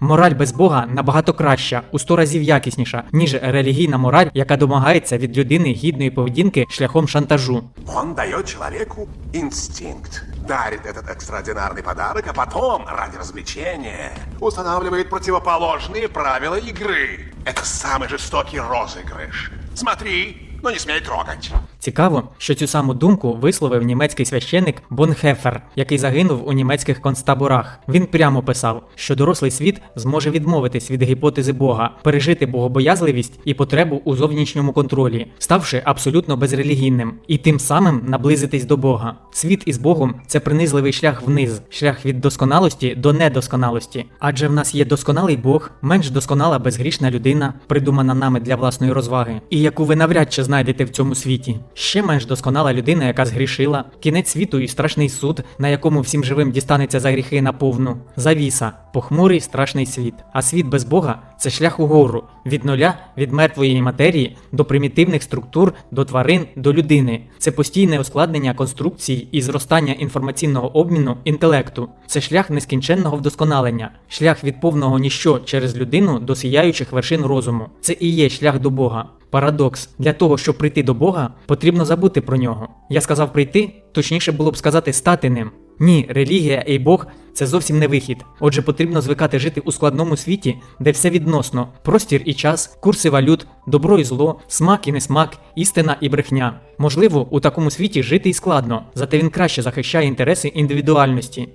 Мораль без Бога набагато краща, у сто разів якісніша, ніж релігійна мораль, яка домагається від людини гідної поведінки шляхом шантажу. Он дает человеку инстинкт, дарит этот экстраординарный подарок, а потом, ради развлечения, устанавливает противоположные правила игры. Это самый жестокий розыгрыш. Смотри, но не смей трогать. Цікаво, що цю саму думку висловив німецький священник Бонхефер, який загинув у німецьких концтаборах. Він прямо писав, що дорослий світ зможе відмовитись від гіпотези Бога, пережити богобоязливість і потребу у зовнішньому контролі, ставши абсолютно безрелігійним, і тим самим наблизитись до Бога. Світ із Богом це принизливий шлях вниз, шлях від досконалості до недосконалості. Адже в нас є досконалий Бог, менш досконала безгрішна людина, придумана нами для власної розваги, і яку ви навряд чи знайдете в цьому світі. Ще менш досконала людина, яка згрішила, кінець світу і страшний суд, на якому всім живим дістанеться за гріхи наповну. Завіса, похмурий страшний світ. А світ без Бога це шлях угору, від нуля, від мертвої матерії до примітивних структур, до тварин, до людини. Це постійне ускладнення конструкцій і зростання інформаційного обміну інтелекту. Це шлях нескінченного вдосконалення, шлях від повного ніщо через людину до сіяючих вершин розуму. Це і є шлях до Бога. Парадокс для того, щоб прийти до Бога, потрібно забути про нього. Я сказав прийти, точніше було б сказати стати ним. Ні, релігія і Бог це зовсім не вихід. Отже, потрібно звикати жити у складному світі, де все відносно: простір і час, курси валют, добро і зло, смак і несмак, істина і брехня. Можливо, у такому світі жити і складно, зате він краще захищає інтереси індивідуальності.